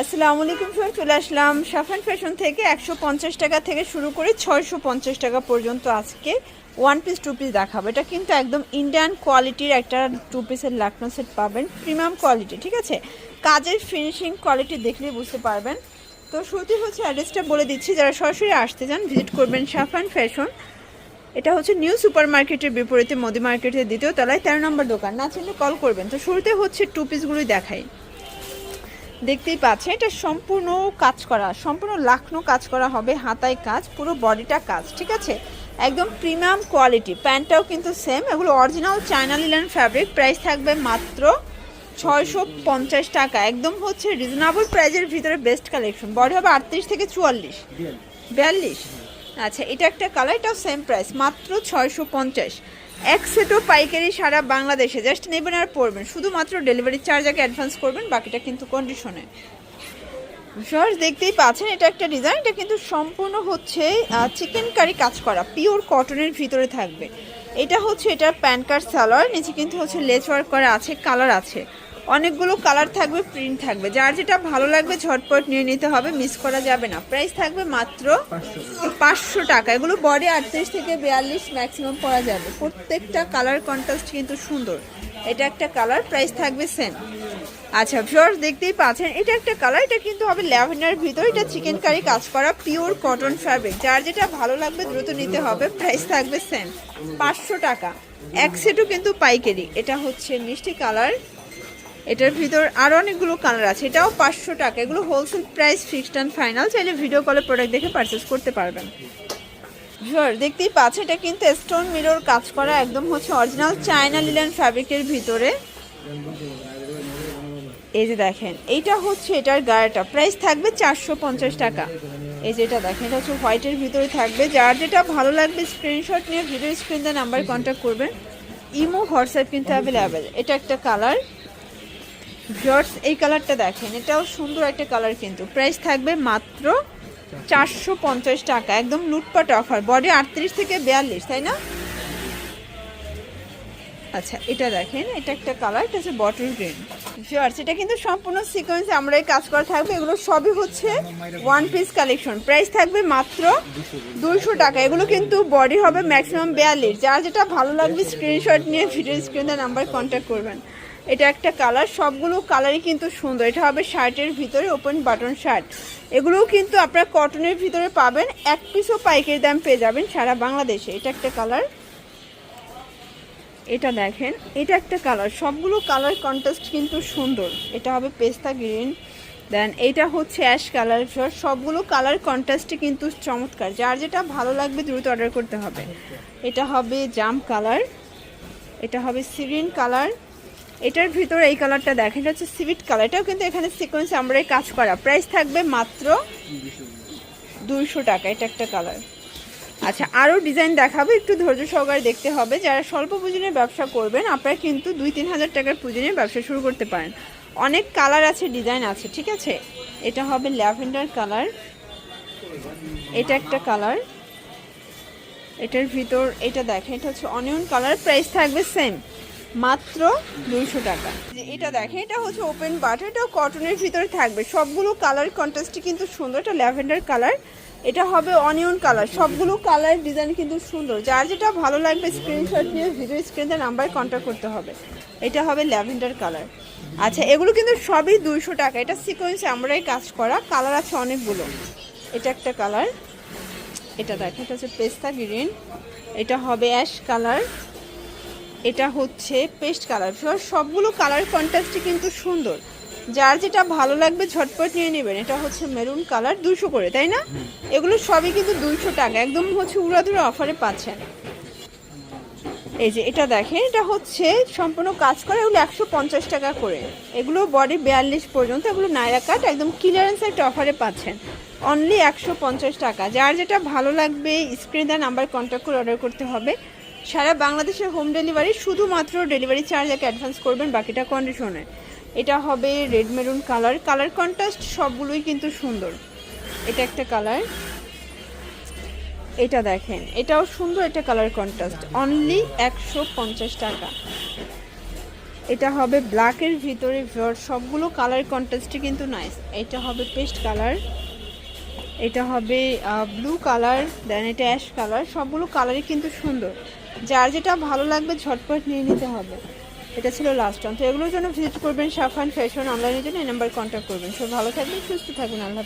আসসালামু আলাইকুম স্যার চলে আসলাম সাফান ফ্যাশন থেকে। একশো পঞ্চাশ টাকা থেকে শুরু করে ছয়শো পঞ্চাশ টাকা পর্যন্ত আজকে ওয়ান পিস টু পিস দেখাবো। এটা কিন্তু একদম ইন্ডিয়ান কোয়ালিটির একটা টু পিসের লাকনো সেট পাবেন। প্রিমিয়াম কোয়ালিটি ঠিক আছে? কাজের ফিনিশিং কোয়ালিটি দেখলে বুঝতে পারবেন। তো শুরুতেই হচ্ছে অ্যাড্রেসটা বলে দিচ্ছি। যারা সরাসরি আসতে চান ভিজিট করবেন সাফান ফ্যাশন। এটা হচ্ছে নিউ সুপার মার্কেটের বিপরীতে, মোদি মার্কেটের দ্বিতীয় তলায়, তেরো নম্বর দোকান। না চিনলে কল করবেন। তো শুরুতে হচ্ছে টু পিসগুলোই দেখাই। দেখতেই পাচ্ছেন, এটা সম্পূর্ণ কাজ করা, সম্পূর্ণ লাখনো কাজ করা হবে হাতায় কাজ, পুরো বডিটা কাজ, ঠিক আছে? একদম প্রিমিয়াম কোয়ালিটি, প্যান্টটাও কিন্তু সেম এগুলো original China linen fabric price থাকবে মাত্র ছয়শো পঞ্চাশ টাকা, একদম হচ্ছে রিজনেবল প্রাইজের ভিতরে বেস্ট কালেকশন বডি হবে আটত্রিশ থেকে চুয়াল্লিশ, বিয়াল্লিশ আচ্ছা এটা একটা কালার এটাও সেম প্রাইস মাত্র ছয়শো পঞ্চাশ। এক সেটও পাইকারি সারা বাংলাদেশে জাস্ট নেবেন আর পড়বেন শুধুমাত্র ডেলিভারি চার্জ আগে অ্যাডভান্স করবেন, বাকিটা কিন্তু কন্ডিশনে সহজ দেখতেই পাচ্ছেন, এটা একটা ডিজাইন এটা কিন্তু সম্পূর্ণ হচ্ছে চিকেন কারি কাজ করা পিওর কটনের ভিতরে থাকবে। এটা হচ্ছে এটার প্যান কার্ড সালোয়ার, নিচে কিন্তু হচ্ছে লেচ ওয়ার্ক করা আছে কালার আছে। অনেকগুলো কালার থাকবে, প্রিন্ট থাকবে। যার যেটা ভালো লাগবে ঝটপট নিয়ে নিতে হবে, মিস করা যাবে না। প্রাইস থাকবে মাত্র পাঁচশো টাকা। এগুলো বডি আটত্রিশ থেকে বিয়াল্লিশ ম্যাক্সিমাম পরা যাবে। প্রত্যেকটা কালার কন্ট্রাস্ট কিন্তু সুন্দর। এটা একটা কালার, প্রাইস থাকবে সেম আচ্ছা ভিউয়ার্স দেখতেই পাচ্ছেন, এটা একটা কালার, এটা কিন্তু হবে ল্যাভেন্ডার ভিতর। এটা চিকেন কারি কাজ করা পিওর কটন ফ্যাব্রিক যার যেটা ভালো লাগবে দ্রুত নিতে হবে, প্রাইস থাকবে সেম পাঁচশো টাকা। এক সেটও কিন্তু পাইকারি। এটা হচ্ছে মিষ্টি কালার এটার ভিতর আরও অনেকগুলো কালার আছে। এটাও পাঁচশো টাকা। এগুলো wholesale price fixed and final চাইলে ভিডিও কলে প্রোডাক্ট দেখে পারচেস করতে পারবেন। ভিউয়ার দেখতেই পাচ্ছে, এটা কিন্তু স্টোন মিরর কাজ করা একদম হচ্ছে অরিজিনাল চায়না লিলেন ফ্যাব্রিকের ভিতরে। এই যে দেখেন, এইটা হচ্ছে এটার গায়েটা। প্রাইস থাকবে চারশো পঞ্চাশ টাকা। এই যেটা দেখেন, এটা হচ্ছে হোয়াইটের ভিতরে থাকবে। যার যেটা ভালো লাগবে স্ক্রিনশট নিয়ে ভিডিও স্ক্রিন নাম্বার কন্ট্যাক্ট করবেন। ইমো হোয়াটসঅ্যাপ কিন্তু অ্যাভেলেবেল এটা একটা কালার ভিউয়ার্স, এই কালারটা দেখেন, এটাও সুন্দর একটা কালার কিন্তু। প্রাইস থাকবে মাত্র চারশো পঞ্চাশ টাকা, একদম লুটপাট অফার, বডি আটত্রিশ থেকে বিয়াল্লিশ, তাই না? আচ্ছা এটা দেখেন, এটা একটা কালার, এটা হচ্ছে বটল গ্রিন। ভিউয়ার্স, এটা কিন্তু সম্পূর্ণ সিকোয়েন্সে আমরা এই কাজ করা থাকবে, এগুলো সবই হচ্ছে ওয়ান পিস কালেকশন প্রাইস থাকবে মাত্র দুইশো টাকা, এগুলো কিন্তু বডি হবে ম্যাক্সিমাম বিয়াল্লিশ। যার যেটা ভালো লাগবে স্ক্রিনশট নিয়ে ভিডিও স্ক্রিনের নাম্বার কন্ট্যাক্ট করবেন। এটা একটা কালার, সবগুলো কালারই কিন্তু সুন্দর। এটা হবে শার্টের ভিতরে ওপেন বাটন শার্ট এগুলোও কিন্তু আপনার কটনের ভিতরে পাবেন, এক পিসও পাইকারি দাম পেয়ে যাবেন সারা বাংলাদেশে। এটা একটা কালার। এটা দেখেন, এটা একটা কালার। সবগুলো কালার কন্ট্রাস্ট কিন্তু সুন্দর। এটা হবে পেস্তা গ্রিন। দেন এটা হচ্ছে অ্যাশ কালার সবগুলো কালার কন্ট্রাস্টে কিন্তু চমৎকার। যার যেটা ভালো লাগবে দ্রুত অর্ডার করতে হবে। এটা হবে জাম কালার এটা হবে সিরিন কালার এটার ভিতরে এই কালারটা দেখেন, এটা হচ্ছে সিভিট কালার এটাও কিন্তু এখানে সিকোয়েন্স আমরা কাজ করা। প্রাইস থাকবে মাত্র দুইশো টাকা, এটা একটা কালার আচ্ছা আরও ডিজাইন দেখাবো, একটু ধৈর্য সহকারে দেখতে হবে। যারা স্বল্প পুঁজি ব্যবসা করবেন, আপনারা কিন্তু দুই তিন হাজার টাকার পুঁজি নিয়ে ব্যবসা শুরু করতে পারেন। অনেক কালার আছে ডিজাইন আছে, ঠিক আছে? এটা হবে ল্যাভেন্ডার কালার এটা একটা কালার এটার ভিতর, এটা দেখেন, এটা হচ্ছে অনিয়ন কালার প্রাইস থাকবে সেম মাত্র দুইশো টাকা। এটা দেখেন, এটা হচ্ছে ওপেন বাটার এটাও কটনের ভিতরে থাকবে। সবগুলো কালার কন্ট্রাস্টই কিন্তু সুন্দর, এটা ল্যাভেন্ডার কালার এটা হবে অনিয়ন কালার সবগুলো কালার ডিজাইন কিন্তু সুন্দর। যার যেটা ভালো লাগবে স্ক্রিনশট নিয়ে ভিডিও স্ক্রিনের নাম্বার কন্ট্যাক্ট করতে হবে। এটা হবে ল্যাভেন্ডার কালার আচ্ছা এগুলো কিন্তু সবই দুইশো টাকা। এটা সিকোয়েন্স আমরাই কাজ করা। কালার আছে অনেকগুলো। এটা একটা কালার এটা দেখেন, এটা হচ্ছে পেস্তা গ্রিন এটা হবে অ্যাশ কালার এটা হচ্ছে পেস্ট কালার সবগুলো কালার কন্ট্রাস্টই কিন্তু সুন্দর। যার যেটা ভালো লাগবে ঝটপট নিয়ে নেবেন। এটা হচ্ছে মেরুন কালার দুশো করে তাই না? এগুলো সবই কিন্তু দুইশো টাকা। একদম হচ্ছে উড়াধুরা অফারে পাচ্ছেন। এই যে এটা দেখেন এটা হচ্ছে সম্পূর্ণ কাজ করে এগুলো একশো পঞ্চাশ টাকা করে। এগুলো বডি বিয়াল্লিশ পর্যন্ত এগুলো নাইরা কাট একদম ক্লিয়ারেন্স একটা অফারে পাচ্ছেন। অনলি একশো পঞ্চাশ টাকা। যার যেটা ভালো লাগবে স্ক্রিন দেওয়া নাম্বার কন্ট্যাক্ট করে অর্ডার করতে হবে। সারা বাংলাদেশের হোম ডেলিভারি শুধুমাত্র ডেলিভারি চার্জ একটা অ্যাডভান্স করবেন, বাকিটা কন্ডিশনে এটা হবে red maroon colour colour contrast সবগুলোই কিন্তু সুন্দর। এটা একটা কালার এটা দেখেন, এটাও সুন্দর এটা কালার কন্ট্রাস্ট অনলি একশো পঞ্চাশ টাকা। এটা হবে ব্ল্যাকের ভিতরে, সবগুলো কালার কন্ট্রাস্টই কিন্তু নাইস এটা হবে পেস্ট কালার এটা হবে ব্লু কালার দেন এটা অ্যাশ কালার সবগুলো কালারই কিন্তু সুন্দর। যার যেটা ভালো লাগবে ঝটপট নিয়ে নিতে হবে। এটা ছিল লাস্ট টাইম তো এগুলোর জন্য ভিজিট করবেন সাফান ফ্যাশন অনলাইনের জন্য, এই নাম্বার কন্ট্যাক্ট করবেন। সব ভালো থাকবেন, সুস্থ থাকবেন, আল্লাহ।